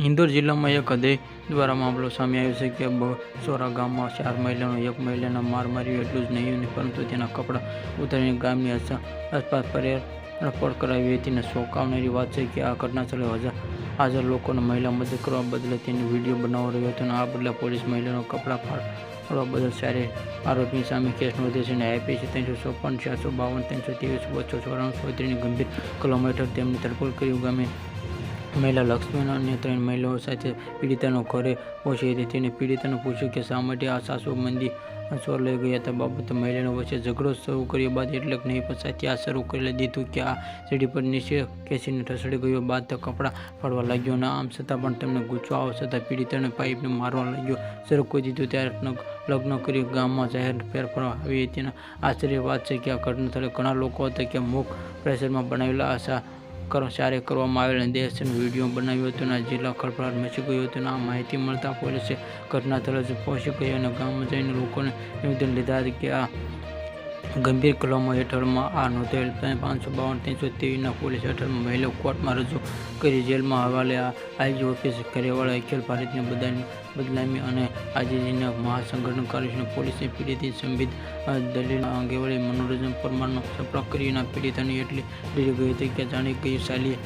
ઇન્દોર જિલ્લામાં એક હૃદય દ્વારા મામલો સામે આવ્યો છે કે બસોરા ગામમાં ચાર મહિલાનો, એક મહિલાના માર માર્યો એટલું જ નહીં પરંતુ તેના કપડાં ઉતારીને ગામની આસ- આસપાસ પર્યાવરણ કરાવી હતી અને શોકાવનારી વાત છે કે આ ઘટના સ્થળે હજાર હાજર લોકોને મહિલા મદદ કરવા બદલે તેની વીડિયો બનાવવા રહ્યો હતો અને આ બદલે પોલીસ મહિલાનો કપડાં ફાડવા બદલ સારી આરોપી સામે કેસ નોંધ્યો છે અને આઈપીસી ત્રણસો ચોપન ચારસો બાવન, ત્રણસો ત્રેવીસ, બસો ચોરાણું ચોત્રીસની ગંભીર કલમ તેમની ધરપકડ કરી ગામે મહિલા લક્ષ્મણ અને ત્રણ મહિલાઓ સાથે પીડિતાનો ઘરે પહોંચી હતી. તેને પીડિતાને પૂછ્યું કે, શા માટે આ સાસુ મંદી સ્વર લઈ ગયા હતા? બાબતે મહિલાનો વચ્ચે ઝઘડો શરૂ કર્યા બાદ એટલે નહીં નહીં પછી આ શરૂ કરી દીધું કે આ સીડી પર નીચે કેસીને ઠસડી ગયો બાદ તો કપડાં ફાડવા લાગ્યો અને આમ છતાં પણ તેમને ગુસ્સો આવવા છતાં પીડિતાને પાઇપને મારવા લાગ્યો. શરૂ કરી દીધું ત્યારે લગ- લગ્ન કરી ગામમાં જાહેર ફેરફાર આવી હતી. આશ્ચર્ય વાત છે કે, આ ઘટના સ્થળે ઘણા લોકો હતા કે, મુખ પ્રેશરમાં બનાવેલા આશા કર્મચારે કરવામાં આવેલ દેશનો વીડિયો બનાવ્યો હતો અને જિલ્લા ખળભળાટ મચી ગયો હતો આ માહિતી મળતા પોલીસે ઘટના સ્થળે પહોંચી ગઈ અને ગામમાં જઈને લોકોને નિવેદન લીધા કે આ ગંભીર કલમો હેઠળમાં આ નોંધાયેલ પાંચસો બાવન, ત્રણસો ત્રેવીસના પોલીસ હેઠળમાં મહિલો કોર્ટમાં રજૂ કરી જેલમાં હવાલે આઈજી ઓફિસ કરેવાળા અખિલ ભારતીય બદલામી બદલામી અને આજીજીના મહાસંગઠન કાર્યક્રમ પોલીસે પીડિત સંબિત દલીલ અંગેવાળી મનોરંજન પરમારનો સંપર્ક કરીને પીડિતાની એટલી ડરી ગઈ હતી કે જાણી ગઈ સાલી